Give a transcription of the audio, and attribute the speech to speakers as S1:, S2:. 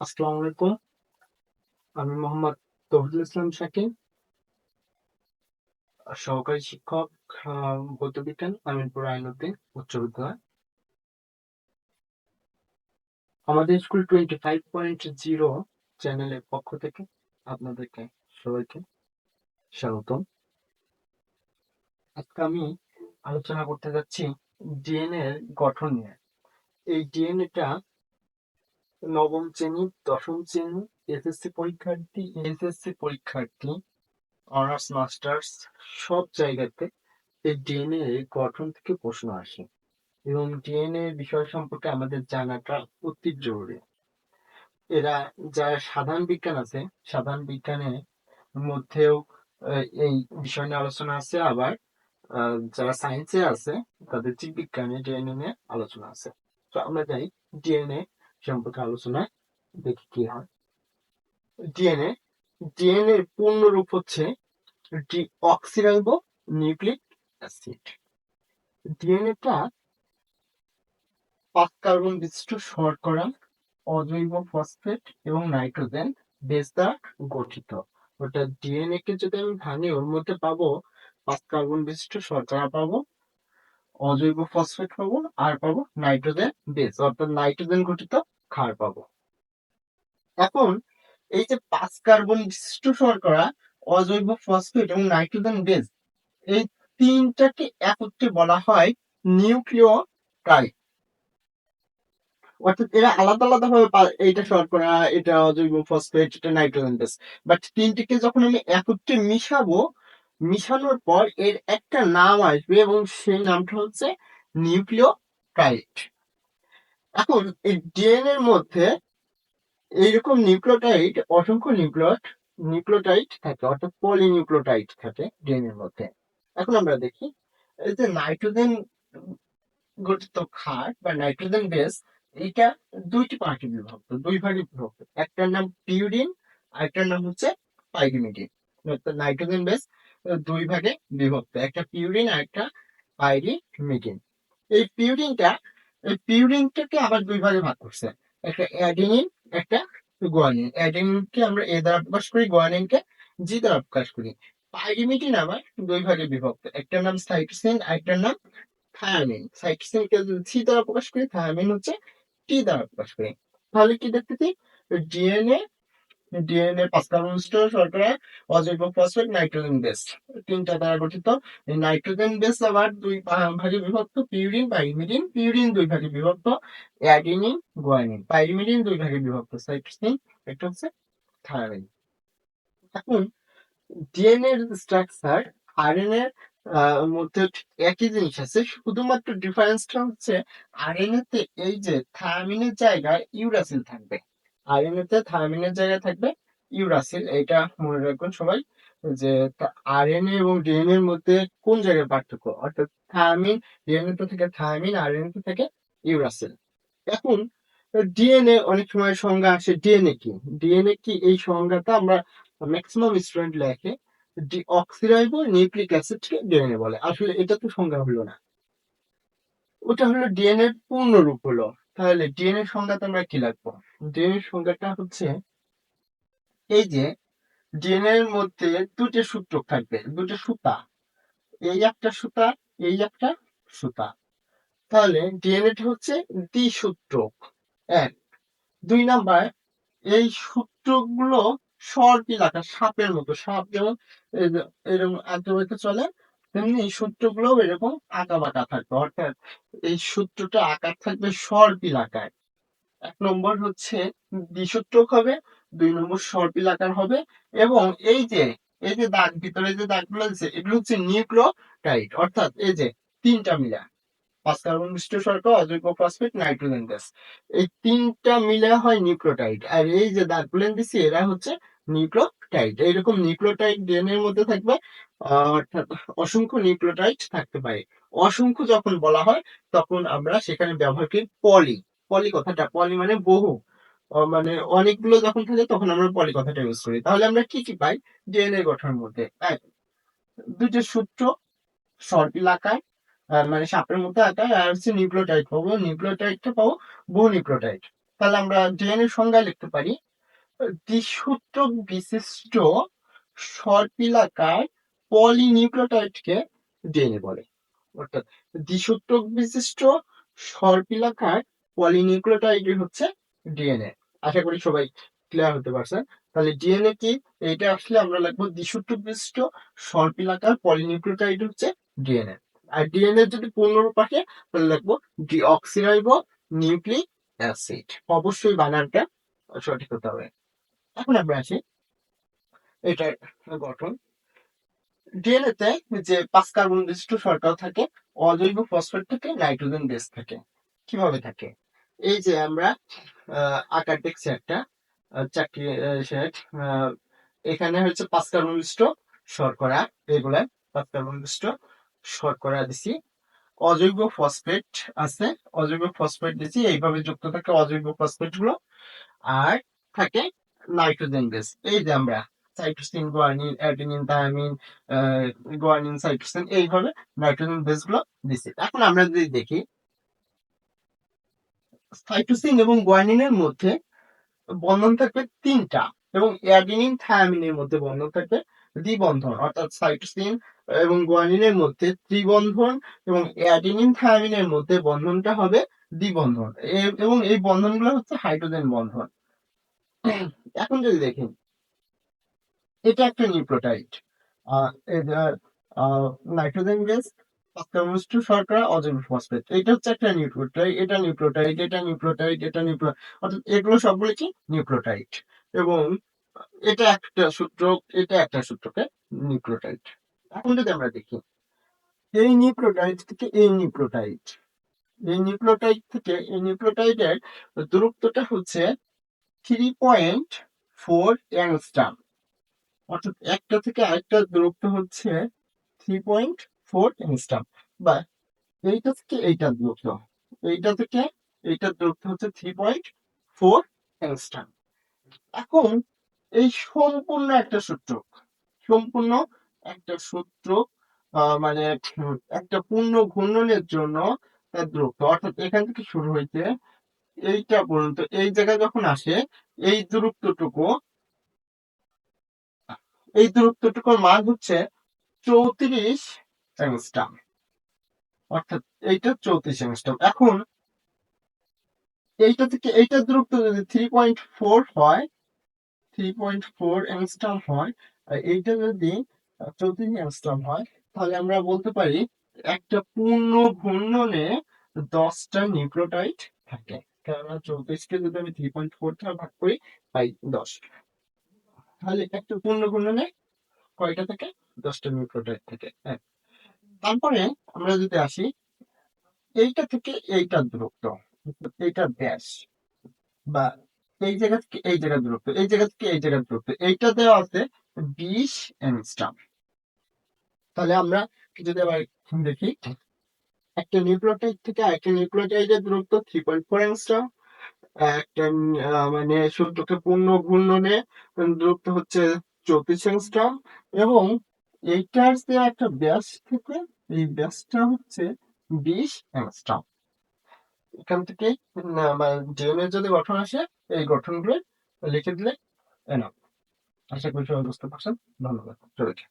S1: আসসালামু আলাইকুম। আমি মোহাম্মদ তৌহিদুল ইসলাম শাকিন সহকারী শিক্ষক আহ, ভৌত বিজ্ঞান আমিনপুর আইনউদ্দিন উচ্চ বিদ্যালয়। আমাদের school twenty five point zero চ্যানেলের পক্ষ থেকে আপনাদেরকে সবাইকে স্বাগতম। আজকে আমি আলোচনা করতে যাচ্ছি ডিএনএ গঠন নিয়ে। এই ডিএনএটা নবম শ্রেণি, দশম শ্রেণি এসএসসি পরীক্ষার্থী এসএসসি পরীক্ষার্থী অনার্স মাস্টার্স সব জায়গাতে এই ডিএনএ গঠন থেকে প্রশ্ন আসে। এবং ডিএনএ বিষয় সম্পর্কে আমাদের জানাটা অতি জরুরি। এরা যারা সাধারণ বিজ্ঞান আছে, সাধারণ বিজ্ঞানের মধ্যেও এই বিষয় নিয়ে আলোচনা আছে। আবার যারা সায়েন্সে আছে, তাদের জীববিজ্ঞানে ডিএনএ নিয়ে আলোচনা আছে। তো আমরা যাই ডিএনএ সম্পর্কে আলোচনায় দেখি কি হয়। ডিএনএ ডিএনএ এর পূর্ণ রূপ হচ্ছে ডিঅক্সিরাইবো নিউক্লিক অ্যাসিড ডিএনএটা পাঁচ কার্বন বিশিষ্ট শর্করা, অজৈব ফসফেট এবং নাইট্রোজেন বেস দ্বারা গঠিত। ওটা ডিএনএ কে যদি আমি ভাঙি, ওর মধ্যে পাবো পাঁচ কার্বন বিশিষ্ট শর্করা পাবো অজৈব ফসফেট পাবো, আর পাবো নাইট্রোজেন বেস অর্থাৎ নাইট্রোজেন গঠিত ক্ষার পাবো। এখন এই যে পাঁচ কার্বন বিশিষ্ট শর্করা, অজৈব ফসফেট এবং নাইট্রোজেন বেস এই তিনটাকে একত্রে বলা হয় নিউক্লিওটাইড। অর্থাৎ এরা আলাদা আলাদা ভাবে এইটা শর্করা, এটা অজৈব ফসফেট এটা নাইট্রোজেন বেস বাট তিনটিকে যখন আমি একত্রে মিশাবো মিশানোর পর এর একটা নাম আসবে এবং সেই নামটা হচ্ছে নিউক্লিওটাইড। এখন এই ডিএনএ এর মধ্যে এইরকম নিউক্লিওটাইড, অসংখ্য নিউক্লিয়ট নিউক্লিওটাইড থাকে, অর্থাৎ পলিনিউক্লিওটাইড থাকে ডিএনএ এর মধ্যে। এখন আমরা দেখি, এই যে নাইট্রোজেন গঠিত ক্ষার বা নাইট্রোজেন বেস এইটা দুইটি পার্টি বিভক্ত, দুই ভাগে বিভক্ত। একটার নাম পিউরিন, আরেকটার নাম হচ্ছে পাইরিমিডিন। নাইট্রোজেন বেস দুই ভাগে বিভক্ত, একটা পিউরিন আর একটা পাইরিমিডিন এই পিউরিনটা এই পিউরিনটাকে আবার দুই ভাগে ভাগ করছে, একটা অ্যাডেনিন একটা গোয়ানিন অ্যাডেনিনকে আমরা এ দ্বারা প্রকাশ করি গোয়ানিনকে জি দ্বারা প্রকাশ করি। পাইরিমিডিন আবার দুই ভাগে বিভক্ত, একটার নাম সাইটোসিন আরেকটার নাম থায়ামিন সাইটোসিনকে সি দ্বারা প্রকাশ করি থায়ামিন হচ্ছে টি দ্বারা প্রকাশ করি। তাহলে কি দেখতেছি? ডিএনএ ডিএনএ পাঁচ কার্বন শর্করা, অজৈব ফসফেট, নাইট্রোজেন বেস তিনটা দ্বারা গঠিত। নাইট্রোজেন বেস আবার দুই ভাগে বিভক্ত। Purine, pyrimidine. পিউরিন দুই ভাগে বিভক্ত। Adenine, guanine. পাইরিমিডিন দুই ভাগে বিভক্ত। সাইটোসিন একটা হচ্ছে থায়ামিন এখন ডিএনএ এর স্ট্রাকচার আরএনএ এর মধ্যে একই জিনিস আছে। শুধুমাত্র ডিফারেন্সটা হচ্ছে আরএনএ তে এই যে থায়ামিনের জায়গায় ইউরাসিল থাকবে। আরএনএ তে থায়ামিনের জায়গায় থাকবে ইউরাসিল। এটা মনে রাখবেন সবাই যে আরএনএ এবং ডিএনএ এর মধ্যে কোন জায়গায় পার্থক্য? অর্থাৎ থায়ামিন ডিএনএ তে থেকে থায়ামিন আরএনএ তে থেকে ইউরাসিল। এখন ডিএনএ অনেক সময় সংজ্ঞা আসে ডিএনএ কি? ডিএনএ কি এই সংজ্ঞাটা আমরা ম্যাক্সিমাম স্টুডেন্ট লেখে ডিঅক্সিরাইবো নিউক্লিক অ্যাসিডকে ডিএনএ বলে। আসলে এটা তো সংজ্ঞা হলো না। ওটা হলো ডিএনএ পূর্ণ রূপ হলো। তাহলে ডিএনএ সংজ্ঞাতে আমরা কি লিখব ডিএনএ সংজ্ঞাটা হচ্ছে এই যে ডিএনএ এর মধ্যে দুটো সূত্র থাকবে দুটো সুতা। এই একটা সুতা, এই একটা সুতা। তাহলে ডিএনএটা হচ্ছে দ্বিসূত্রক, এক। দুই নাম্বার, এই সূত্রগুলো সর্পিলাকার সাপের মতো, সাপ যেমন এরকম আঁকে চলে তেমনি এই সূত্রগুলো এরকম আঁকা বাঁকা থাকবে। অর্থাৎ এই সূত্রটা আকার থাকবে সর্পিল আকার এক নম্বর হচ্ছে দ্বিসূত্রক হবে, দুই নম্বর সর্পিল আকার হবে এবং এই যে এই যে দাগ, ভিতরে যে দাগগুলো আছে, এগুলো হচ্ছে নিউক্লিওটাইড। অর্থাৎ এই যে তিনটা মিলা পাঁচ কার্বন বিশিষ্ট অজৈব ফসফেট নাইট্রোজেন গ্যাস এই তিনটা মিলে হয় নিউক্লিওটাইড আর এই যে দাগগুলো দিছি এরা হচ্ছে নিউক্লিওটাইড এইরকম নিউক্লিওটাইড ডিএনএ এর মধ্যে থাকবে অর্থাৎ অসংখ্য নিউক্লিওটাইড থাকতে পারে। অসংখ্য যখন বলা হয় তখন আমরা সেখানে ব্যবহার করি পলি। পলি কথাটা পলি মানে বহু। মানে অনেকগুলো যখন থাকে তখন আমরা পলি কথাটা ইউজ করি। তাহলে আমরা কি কি পাই? ডিএনএ গঠনের মধ্যে। দুটো সূত্র আকার আহ, মানে সাপের মধ্যে আকার আর হচ্ছে নিউক্লিওটাইড পাবো, নিউক্লিওটাইডটা পাবো বহু নিউক্লিওটাইড। তাহলে আমরা ডিএনএ সংজ্ঞা লিখতে পারি দ্বিসূত্রক বিশিষ্ট সর্পিলাকার পলিনিউক্লিওটাইডকে ডিএনএ বলে। অর্থাৎ দ্বিসূত্রক বিশিষ্ট সর্পিলাকার পলিনিউক্লিওটাইড হচ্ছে ডিএনএ আশা করি সবাই ক্লিয়ার হতে পারছেন। তাহলে ডিএনএ কি? এটা আসলে আমরা লিখব দ্বিসূত্রক বিশিষ্ট সর্পিলাকার পলিনিউক্লিওটাইড হচ্ছে ডিএনএ আর ডিএনএ যদি পূর্ণরূপ আসে, তাহলে লিখব ডিঅক্সিরাইবো নিউক্লিক অ্যাসিড অবশ্যই বানানটা সঠিক হতে হবে। এখন আমরা আসি এটার গঠন। ডিএনএ তে যে পাঁচ কার্বন বিশিষ্ট শর্করা থাকে, অজৈব ফসফেট থাকে, নাইট্রোজেন বেস থাকে। কীভাবে থাকে? এই যে আমরা আকার দেখছি একটা চারটি সেট এখানে হচ্ছে পাঁচ কার্বন বিশিষ্ট শর্করা, এগুলা পাঁচ কার্বন বিশিষ্ট শর্করা দিছি। অজৈব ফসফেট আছে। অজৈব ফসফেট দিছি। এইভাবে যুক্ত থাকে অজৈব ফসফেটগুলো আর থাকে নাইট্রোজেন বেস এই যে আমরা cytosine guanine adenine, thymine guanine cytosine এইভাবে নাইট্রোজেন বেসগুলো দিছি। এখন আমরা যদি দেখি, সাইটোসিন এবং গুয়ানিনের মধ্যে বন্ধন থাকবে তিনটা এবং অ্যাডিনিন, থায়ামিনের মধ্যে বন্ধন থাকবে দ্বিবন্ধন অর্থাৎ সাইটোসিন এবং গুয়ানিনের মধ্যে ত্রিবন্ধন এবং অ্যাডিনিন থায়ামিনের মধ্যে বন্ধনটা হবে দ্বিবন্ধন। এবং এই বন্ধনগুলো হচ্ছে হাইড্রোজেন বন্ধন। এখন যদি দেখি এটা একটা নিউক্লিওটাইড। নাইট্রোজেন গ্যাস পাঁচকার্বনিষ্ট শর্করা অজৈব ফসফেট এটা হচ্ছে একটা নিউক্লিওটাইড এটা নিউক্লিওটাইড এটা নিউক্লিওটাইড এটা নিউক্লিও অর্থাৎ এগুলো সবগুলো কি? নিউক্লিওটাইড। এবং এটা একটা সূত্র এটা একটা সূত্রকে নিউক্লিওটাইড। এখন যদি আমরা দেখি, এই নিউক্লিওটাইড থেকে এই নিউক্লিওটাইড এই নিউক্লিওটাইড থেকে এই নিউক্লিওটাইডের দূরত্বটা হচ্ছে থ্রি পয়েন্ট ফোর অ্যাংস্টাম অর্থাৎ একটা থেকে আরেকটা দূরত্ব হচ্ছে থ্রি পয়েন্ট ফোর অ্যাংস্টাম বা এইটা থেকে এইটার দূরত্ব, এইটা থেকে এইটার দূরত্ব হচ্ছে থ্রি পয়েন্ট ফোর অ্যাংস্টাম এখন এই সম্পূর্ণ একটা সূত্র সম্পূর্ণ একটা সূত্র মানে একটা পূর্ণ ঘূর্ণনের জন্য তার দূরত্ব। অর্থাৎ এখান থেকে শুরু হইতে এইটা পর্যন্ত, এই জায়গায় যখন আসে, এই দূরত্বটুকু, এই দূরত্বটুকুর মান হচ্ছে চৌত্রিশ অ্যাংস্টাম অর্থাৎ এইটা চৌত্রিশ অ্যাংস্টাম এখন এইটা থেকে এইটার দূরত্ব যদি থ্রি পয়েন্ট ফোর হয় থ্রি পয়েন্ট ফোর অ্যাংস্টাম হয় এইটা যদি চৌত্রিশ অ্যাংস্টাম হয়, তাহলে আমরা বলতে পারি একটা পূর্ণ ঘূর্ণনে দশটা নিউক্লিওটাইড থাকে। কেননা চৌত্রিশকে যদি আমি থ্রি পয়েন্ট ফোর দ্বারা ভাগ করি, পাই দশ। তাহলে একটা পূর্ণ ঘূর্ণনে কয়টা থেকে? দশটা নিউক্লিওটাইড থাকে হ্যাঁ তারপরে আমরা যদি আসি, এইটা থেকে এইটার দূরত্ব, এইটা ব্যাস, বা এই জায়গা থেকে এই জায়গার দূরত্ব, এই জায়গা থেকে এই জায়গার দূরত্ব, এইটা দেওয়া আছে বিশ অ্যাংস্টাম তাহলে আমরা যদি আবার দেখি, একটা নিউক্লিওটাইড থেকে আরেকটা নিউক্লিওটাইডের দূরত্ব থ্রি পয়েন্ট ফোর অ্যাংস্টাম একটা মানে সূত্রকে পূর্ণ ঘূর্ণনে দূরত্ব হচ্ছে চৌত্রিশ অ্যাংস্টাম এবং এইটার যে একটা ব্যাস থেকে এই ব্যাসটা হচ্ছে বিশ অ্যাংস্টাম এখান থেকে ডিএনএ যদি গঠন আসে, এই গঠনগুলো লিখে দিলে এনাফ। আশা করি সবাই বুঝতে পারছেন। ধন্যবাদ। সবাইকে